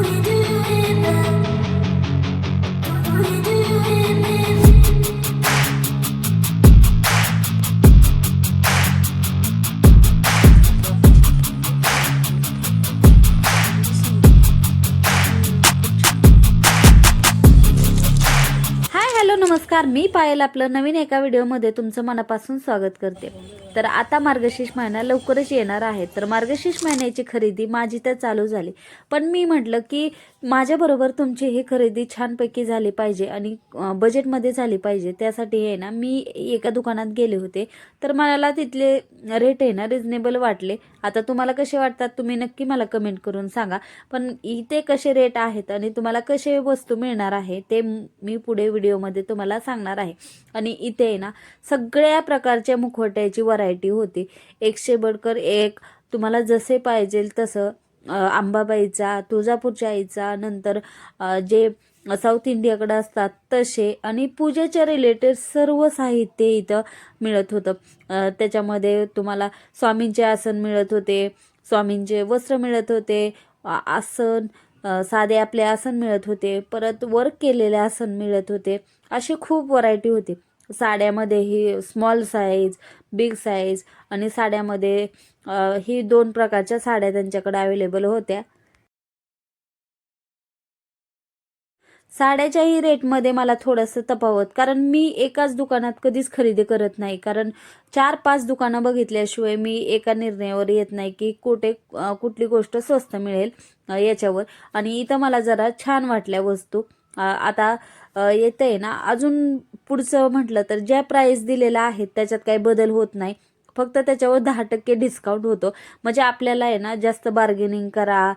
We do it now. We do it now. मी पायल आपलं नवीन एका व्हिडिओमध्ये तुमचं मनापासून स्वागत करते. तर आता मार्गशीर्ष महिना लवकरच येणार आहे. तर मार्गशीर्ष महिन्याची खरेदी माझी तर चालू झाली. पण मी म्हटलं की माझ्याबरोबर तुमची ही खरेदी छानपैकी झाली पाहिजे आणि बजेटमध्ये झाली पाहिजे. त्यासाठी आहे ना मी एका दुकानात गेले होते. तर मला तिथले रेट आहे ना रिजनेबल वाटले. आता तुम्हाला कसे वाटतात तुम्ही नक्की मला कमेंट करून सांगा. पण इथे कसे रेट आहेत आणि तुम्हाला कसे वस्तू मिळणार आहे ते मी पुढे व्हिडिओमध्ये तुम्हाला सांग सांगणार आहे. आणि इथे आहे ना सगळ्या प्रकारच्या मुखवट्याची व्हरायटी होती. एकशे बडकर एक तुम्हाला जसे पाहिजे तसं आंबाबाईचा तुळजापूरच्या आईचा नंतर जे साऊथ इंडियाकडे असतात तसे आणि पूजेच्या रिलेटेड सर्व साहित्य इथं मिळत होतं. त्याच्यामध्ये तुम्हाला स्वामींचे आसन मिळत होते स्वामींचे वस्त्र मिळत होते आसन साधे आपले आसन मिळत होते परत वर्क केलेले आसन मिळत होते अशी खूप व्हरायटी होती. साड्यामध्ये ही स्मॉल साईज बिग साईज आणि साड्यामध्ये ही दोन प्रकारच्या साड्या त्यांच्याकडे अवेलेबल होत्या. साड्याच्याही रेटमध्ये मला थोडंसं तफावत. कारण मी एकाच दुकानात कधीच खरेदी करत नाही. कारण चार पाच दुकानं बघितल्याशिवाय मी एका निर्णयावर येत नाही की कुठे कुठली गोष्ट स्वस्त मिळेल याच्यावर. आणि इथं मला जरा छान वाटल्या वस्तू. आता येतं आहे ना. अजून पुढचं म्हटलं तर ज्या प्राईस दिलेला आहेत त्याच्यात काही बदल होत नाही. फक्त त्याच्यावर दहा टक्के डिस्काउंट होतो. म्हणजे आपल्याला आहे ना जास्त बार्गेनिंग करा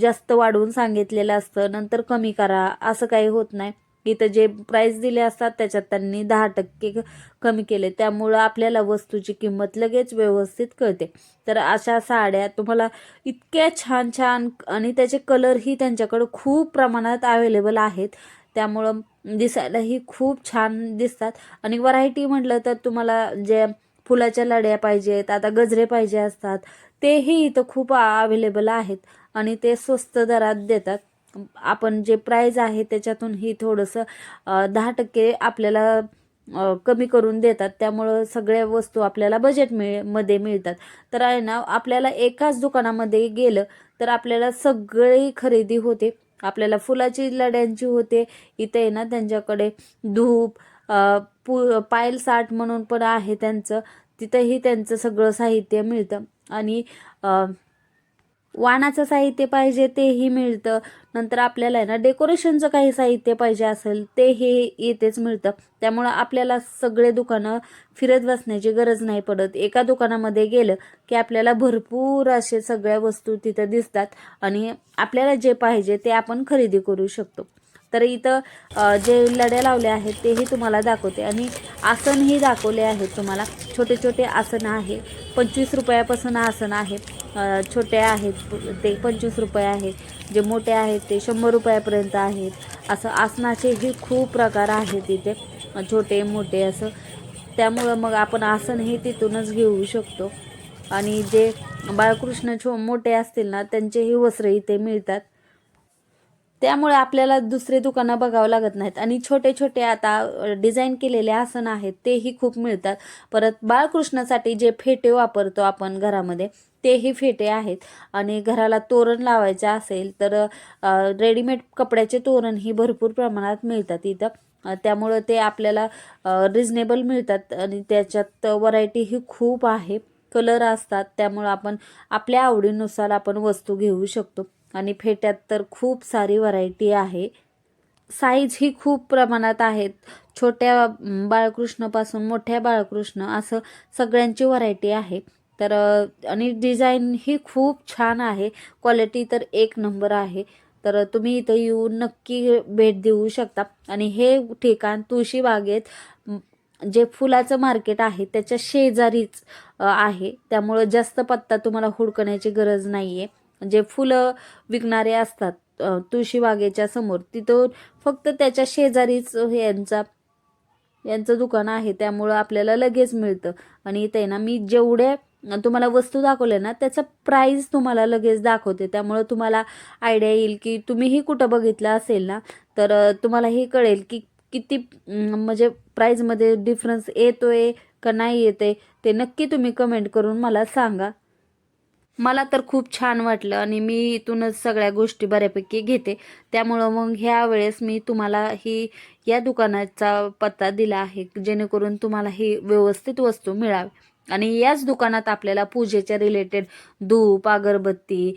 जास्त वाढवून सांगितलेलं असतं नंतर कमी करा असं काही होत नाही. इथं जे प्राईस दिले असतात त्याच्यात त्यांनी दहा टक्के क- कमी केले. त्यामुळं आपल्याला वस्तूची किंमत लगेच व्यवस्थित कळते. तर अशा साड्या तुम्हाला इतक्या छान छान आणि त्याचे कलरही त्यांच्याकडं खूप प्रमाणात अवेलेबल आहेत. त्यामुळं दिसायलाही खूप छान दिसतात. आणि व्हरायटी म्हटलं तर तुम्हाला जे फुलाच्या लड्या पाहिजेत आता गजरे पाहिजे असतात. तेही इथं खूप अवेलेबल आहेत आणि ते स्वस्त दरात देतात. आपण जे प्राईज आहे त्याच्यातूनही थोडंसं दहा टक्के आपल्याला कमी करून देतात. त्यामुळं सगळ्या वस्तू आपल्याला बजेट मिळमध्ये मिळतात. तर आहे ना आपल्याला एकाच दुकानामध्ये गेलं तर आपल्याला सगळी खरेदी होते. आपल्याला फुलाची लड्यांची होते. इथे आहे ना त्यांच्याकडे धूप पु पायल साठ म्हणून पण आहे त्यांचं. तिथंही त्यांचं सगळं साहित्य मिळतं. आणि वाणाचं साहित्य पाहिजे तेही मिळतं. नंतर आपल्याला आहे ना डेकोरेशनचं काही साहित्य पाहिजे असेल ते हे येतेच मिळतं. त्यामुळं आपल्याला सगळे दुकानं फिरत बसण्याची गरज नाही पडत. एका दुकानामध्ये गेलं की आपल्याला भरपूर असे सगळ्या वस्तू तिथं दिसतात. आणि आपल्याला जे पाहिजे ते आपण खरेदी करू शकतो. तर इथं जे लड्या लावल्या आहेत तेही तुम्हाला दाखवते. आणि आसनही दाखवले आहेत तुम्हाला. छोटे छोटे आसन आहे. पंचवीस रुपयापासून आसन आहे. छोटे आहेत ते पंचवीस रुपये आहेत जे मोठे आहेत ते शंभर रुपयापर्यंत आहेत. असं आसनाचेही खूप प्रकार आहेत इथे. छोटे मोठे असं. त्यामुळं मग आपण आसनही तिथूनच घेऊ शकतो. आणि जे बाळकृष्ण छो मोठे असतील ना त्यांचेही वस्त्र इथे मिळतात. त्यामुळे आपल्याला दुसरे दुकानं बघावं लागत नाहीत. आणि छोटे छोटे आता डिझाईन केलेले आसन आहेत तेही खूप मिळतात. परत बाळकृष्णासाठी जे फेटे वापरतो आपण घरामध्ये तेही फेटे आहेत. आणि घराला तोरण लावायचं असेल तर रेडीमेड कपड्याचे तोरणही भरपूर प्रमाणात मिळतात इथं. त्यामुळं ते आपल्याला रिजनेबल मिळतात आणि त्याच्यात व्हरायटीही खूप आहे. कलर असतात त्यामुळं आपण आपल्या आवडीनुसार आपण वस्तू घेऊ शकतो. आणि फेट्यात तर खूप सारी व्हरायटी आहे. साईज ही खूप प्रमाणात आहेत. छोट्या बाळकृष्णपासून बाळकृष्णापासून मोठ्या बाळकृष्ण असं सगळ्यांची व्हरायटी आहे. तर आणि डिझाईन ही खूप छान आहे. क्वालिटी तर एक नंबर आहे. तर तुम्ही इथं येऊन नक्की भेट देऊ शकता. आणि हे ठिकाण तुळशीबागेत जे फुलाचं मार्केट आहे त्याच्या शेजारीच आहे. त्यामुळं जास्त पत्ता तुम्हाला हुडकण्याची गरज नाही आहे जे फुलं विकणारे असतात तुळशीबागेच्या समोर तिथून फक्त त्याच्या शेजारीच यांचा यांचं दुकान आहे त्यामुळं आपल्याला लगेच मिळतं. आणि इथे ना मी जेवढ्या तुम्हाला वस्तू दाखवल्या ना त्याचा प्राईस तुम्हाला लगेच दाखवते. त्यामुळं तुम्हाला आयडिया येईल की तुम्हीही कुठं बघितलं असेल ना तर तुम्हाला हे कळेल की किती म्हणजे प्राईजमध्ये डिफरन्स येतो आहे का नाही येते ते नक्की तुम्ही कमेंट करून मला सांगा. मला तर खूप छान वाटलं आणि मी इथूनच सगळ्या गोष्टी बऱ्यापैकी घेते. त्यामुळं मग ह्या वेळेस मी तुम्हाला ही या दुकानाचा पत्ता दिला आहे जेणेकरून तुम्हाला ही व्यवस्थित वस्तू मिळावी. आणि याच दुकानात आपल्याला पूजेच्या रिलेटेड धूप अगरबत्ती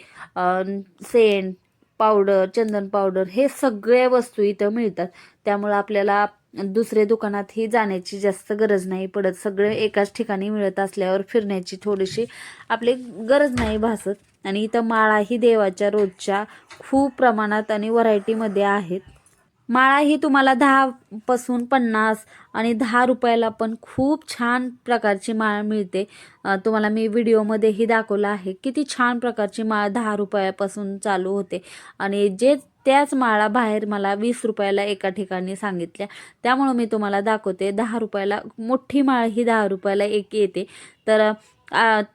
सेंट पावडर चंदन पावडर हे सगळ्या वस्तू इथं मिळतात. त्यामुळं आपल्याला दुसऱ्या दुकानातही जाण्याची जास्त गरज नाही पडत. सगळे एकाच ठिकाणी मिळत असल्यावर फिरण्याची थोडीशी आपली गरज नाही भासत. आणि इथं माळाही देवाच्या रोजच्या खूप प्रमाणात आणि व्हरायटीमध्ये आहेत. माळा ही तुम्हाला दहापासून पन्नास आणि दहा रुपयाला पण खूप छान प्रकारची माळ मिळते. तुम्हाला मी व्हिडिओमध्येही दाखवलं आहे. किती छान प्रकारची माळ दहा रुपयापासून चालू होते. आणि जे त्याच माळा बाहेर मला वीस रुपयाला एका ठिकाणी सांगितल्या. त्यामुळं मी तुम्हाला दाखवते दहा रुपयाला मोठी माळ ही दहा रुपयाला एक येते. तर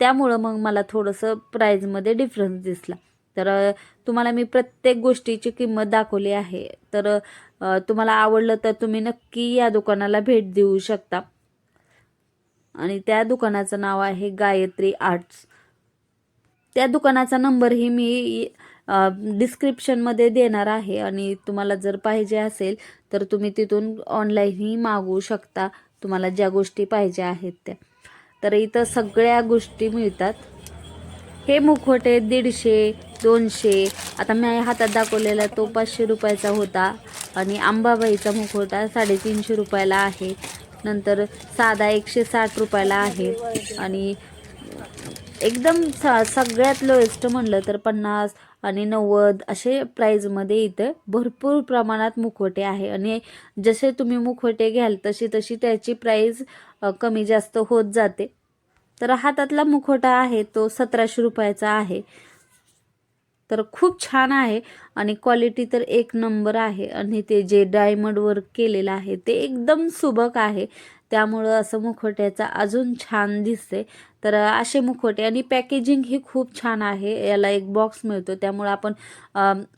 त्यामुळं मग मला थोडंसं प्राईजमध्ये डिफरन्स दिसला. तर तुम्हाला मी प्रत्येक गोष्टीची किंमत दाखवली आहे. तर तुम्हाला आवडलं तर तुम्ही नक्की या दुकानाला भेट देऊ शकता. आणि त्या दुकानाचं नाव आहे गायत्री आर्ट्स. त्या दुकानाचा नंबरही मी डिस्क्रिप्शनमध्ये देणार आहे. आणि तुम्हाला जर पाहिजे असेल तर तुम्ही तिथून ऑनलाईनही मागवू शकता. तुम्हाला ज्या गोष्टी पाहिजे आहेत त्या. तर इथं सगळ्या गोष्टी मिळतात. हे मुखवटे दीडशे दोनशे आता मी हातात दाखवलेला तो पाचशे रुपयाचा होता. आणि आंबाबाईचा मुखवटा साडेतीनशे रुपयाला आहे. नंतर साधा एकशे साठ रुपयाला आहे. आणि एकदम स सगळ्यात लोएस्ट म्हणलं तर पन्नास आणि नव्वद असे प्राईजमध्ये इथं भरपूर प्रमाणात मुखवटे आहे. आणि जसे तुम्ही मुखवटे घ्याल तशी तशी त्याची प्राईज कमी जास्त होत जाते. तर हातातला मुखवटा आहे तो सतराशे रुपयाचा आहे. तर खूप छान आहे आणि क्वालिटी तर एक नंबर आहे. आणि ते जे डायमंड वर्क केलेलं आहे ते एकदम सुबक आहे. त्यामुळं असं मुखवट्याचा अजून छान दिसते तर असे मुखवटे आणि पॅकेजिंग ही खूप छान आहे. याला एक बॉक्स मिळतो. त्यामुळं आपण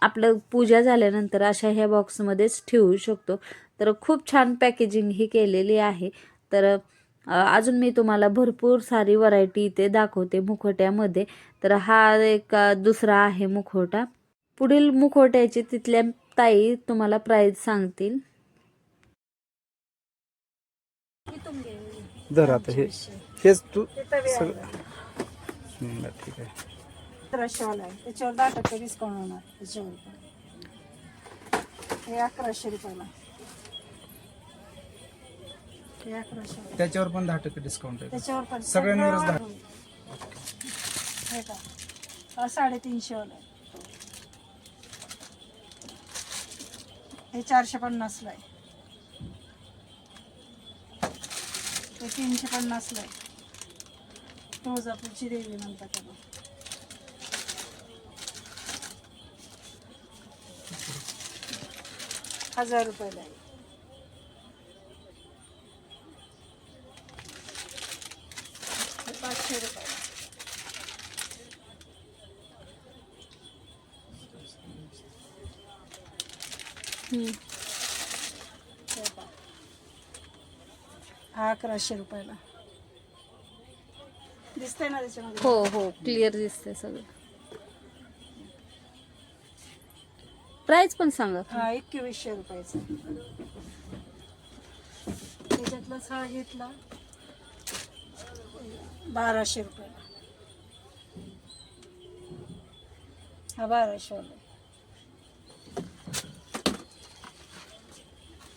आपलं पूजा झाल्यानंतर अशा ह्या बॉक्समध्येच ठेवू शकतो. तर खूप छान पॅकेजिंग ही केलेली आहे. तर अजून मी तुम्हाला भरपूर सारी व्हरायटी इथे दाखवते मुखवट्यामध्ये. तर हा एक दुसरा आहे मुखवटा. पुढील मुखवट्याची तिथल्या ताई तुम्हाला प्राईज सांगतील. धर आता हे. हेच तू सगळं. बरं, ठीक आहे. अकराशे वाला आहे. त्याच्यावर दहा टक्के डिस्काउंट होणार? त्याच्यावर. पण. हे अकराशे रुपयाला. हे अकराशे. वाला. त्याच्यावर पण दहा टक्के डिस्काउंट आहे. त्याच्यावर पण. सगळ्यांवरच दहा. हे का? हा साडेतीनशे वाला आहे. हे चारशे पन्नासला आहे. ते तीनशे पन्नासला आहे. तुळजापूरची देवी म्हणतात त्याला. हजार रुपयाला आहे. पाचशे रुपये. हे हा अकराशे रुपयाला. दिसतंय ना त्याच्यामध्ये? हो हो क्लिअर दिसते सगळं. प्राईज पण सांगा. हा एकवीसशे रुपयाचा. त्याच्यातलाच हा घेतला. बाराशे रुपयाला. हा बाराशे वाला.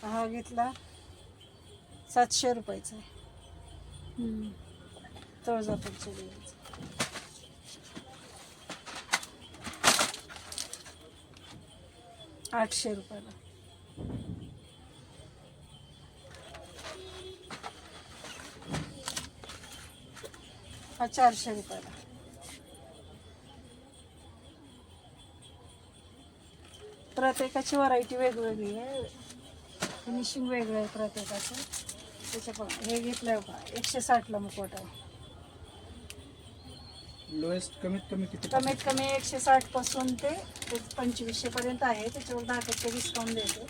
हा घेतला. सातशे रुपयाचा आहे. हम्म. तुळजापूरच्या देवीचा. आठशे रुपयाला. हा चारशे रुपयाला. प्रत्येकाची व्हरायटी वेगवेगळी आहे. फिनिशिंग वेगळं आहे प्रत्येकाचं. त्याच्या पण हे घेतलं का एकशे साठला मुखवटा आहे. लोएस्ट कमीत कमी किती कमीत कमी एकशे साठपासून ते पंचवीसशे पर्यंत आहे. त्याच्यावर दहा टक्के डिस्काउंट देतो.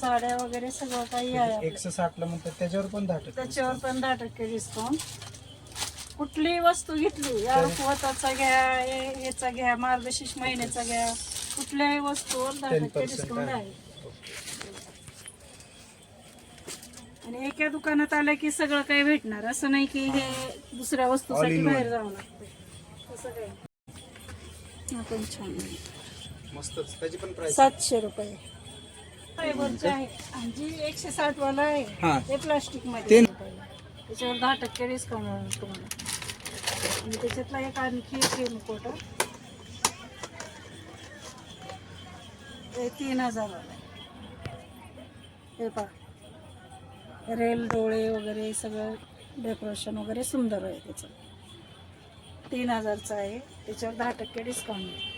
साड्या वगैरे सगळं काही आहे. एकशे साठला म्हणतात त्याच्यावर पण दहा टक्के त्याच्यावर पण दहा टक्के डिस्काउंट कुठलीही वस्तू घेतली? या रुखवताचा घ्या याचा घ्या मार्गशीर्ष महिन्याचा घ्या. कुठल्याही वस्तूवर दहा 10% टक्के डिस्काउंट आहे. आणि एका दुकानात आलं की सगळं काही भेटणार. असं नाही की हे दुसऱ्या वस्तूसाठी. बाहेर जावं लागतं तसं काही छान सातशे रुपये. फायबरचे आहे. आणि जी एकशे साठ वाला आहे हा. ते प्लास्टिकमध्ये. त्याच्यावर दहा टक्के डिस्काउंट तुम्हाला. आणि त्याच्यातला एक आणखी एक ते तीन हजार वाला आहे. हे पहा. रेल डोळे वगैरे सगळं डेकोरेशन वगैरे सुंदर आहे त्याचं. तीन हजारचं आहे. त्याच्यावर दहा टक्के डिस्काउंट आहे.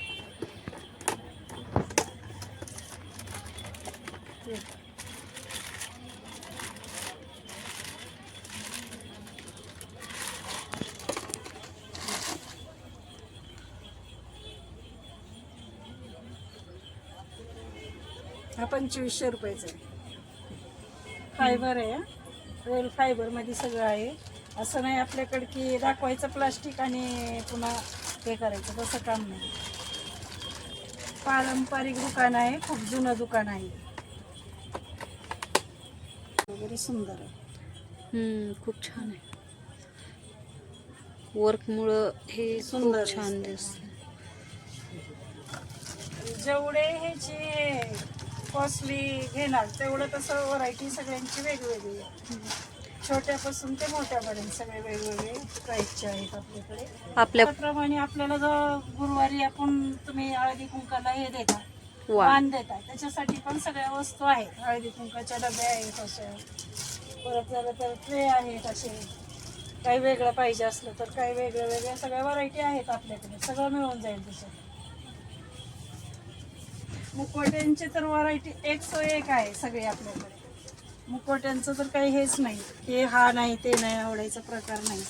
हा पंचवीसशे रुपयाचा आहे. फायबर आहे हा. रेल फायबरमध्ये सगळं आहे. असं नाही आपल्याकडे की दाखवायचं प्लास्टिक आणि पुन्हा हे करायचं तसं काम नाही. पारंपरिक दुकान आहे खूप जुनं दुकान आहे. वगैरे सुंदर आहे. हम्म, खूप छान आहे. वर्कमुळं हे सुंदर छान दिसतं. जेवढे ह्याची कॉस्टली घेणार तेवढं तसं व्हरायटी सगळ्यांची वेगवेगळी आहे. छोट्यापासून ते मोठ्यापर्यंत सगळे वेगवेगळे प्राईसचे आहेत आपल्याकडे. आपल्या त्याप्रमाणे आपल्याला जर गुरुवारी आपण तुम्ही हळदी कुंकाला हे देता वा. वाण देता त्याच्यासाठी पण सगळ्या वस्तू आहेत. हळदी कुंकाच्या डब्या आहेत अशा. परत जरा तर ट्रे आहेत असे काही वेगळं पाहिजे असलं तर काही वेगळ्या वेगळ्या सगळ्या व्हरायटी आहेत आपल्याकडे. सगळं मिळून जाईल त्याच्यात. मुकोट्यांची तर व्हरायटी एक सो एक आहे सगळे आपल्याकडे. मुकोट्यांचं तर काही हेच नाही. हे हा नाही ते नाही आवडायचा प्रकार आहे.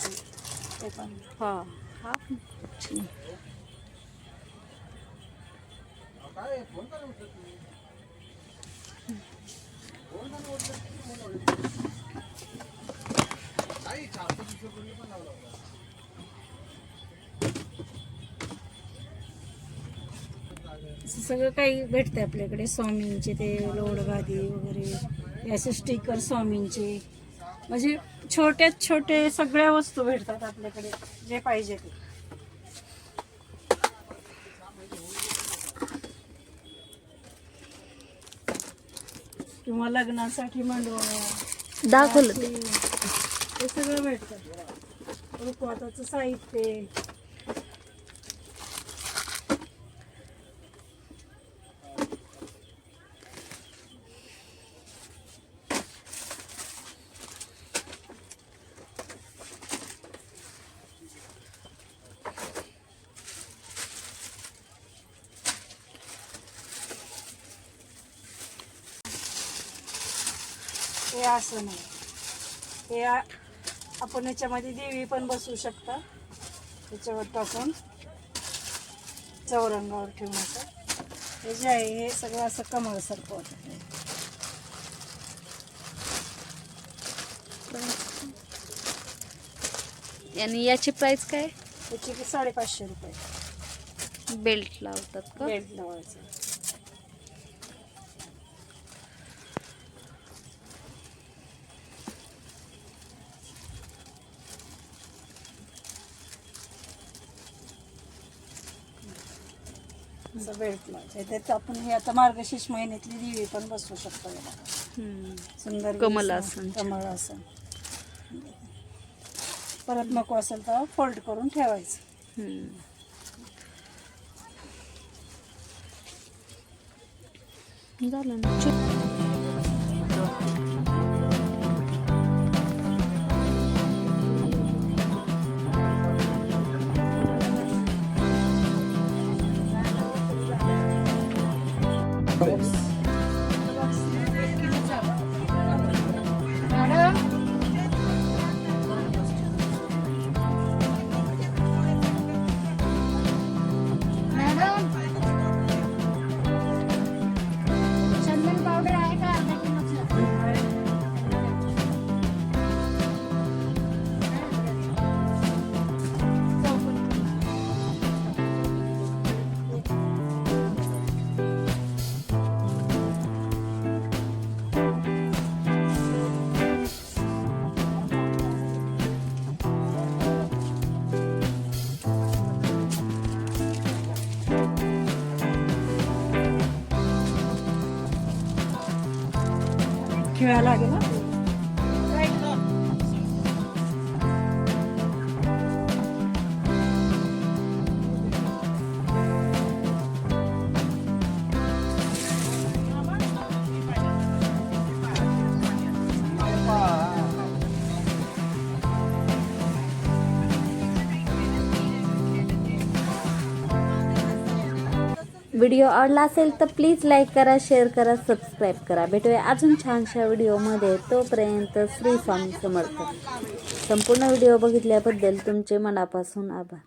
ते पण. हा. हा. पण सगळं काही भेटते आपल्याकडे. स्वामींचे ते लोड गादी वगैरे असे स्टिकर स्वामींचे. म्हणजे छोट्यात छोटे सगळ्या वस्तू भेटतात आपल्याकडे जे पाहिजे ते. किंवा लग्नासाठी मांडवा दाखवलं ते. सगळं भेटतं. रुखवाताचं साहित्य असं नाही. हे आपण याच्यामध्ये देवी पण बसवू शकता. त्याच्यावर टाकून चौरंगावर ठेवून असं. हे जे आहे हे सगळं असं कमळसारखं होतं. आणि याची प्राइस काय? त्याची की साडेपाचशे रुपये. बेल्ट लावतात का? बेल्ट लावायचं. असं बेल्ट लावायचं त्यात आपण हे आता मार्गशीर्ष महिन्यातली दिवी पण बसवू शकतो याला. सुंदर कमल दिसणार. आसन. कमल आसन परत नको असेल तर फोल्ड करून ठेवायचं. झालं ना Thanks. ठेवायला लागेल व्हिडिओ आवडला असेल तर प्लीज लाईक करा शेअर करा सबस्क्राईब करा. भेटूया अजून छानशा व्हिडिओमध्ये तोपर्यंत श्री स्वामी समर्थ. संपूर्ण व्हिडिओ बघितल्याबद्दल तुमचे मनापासून आभार.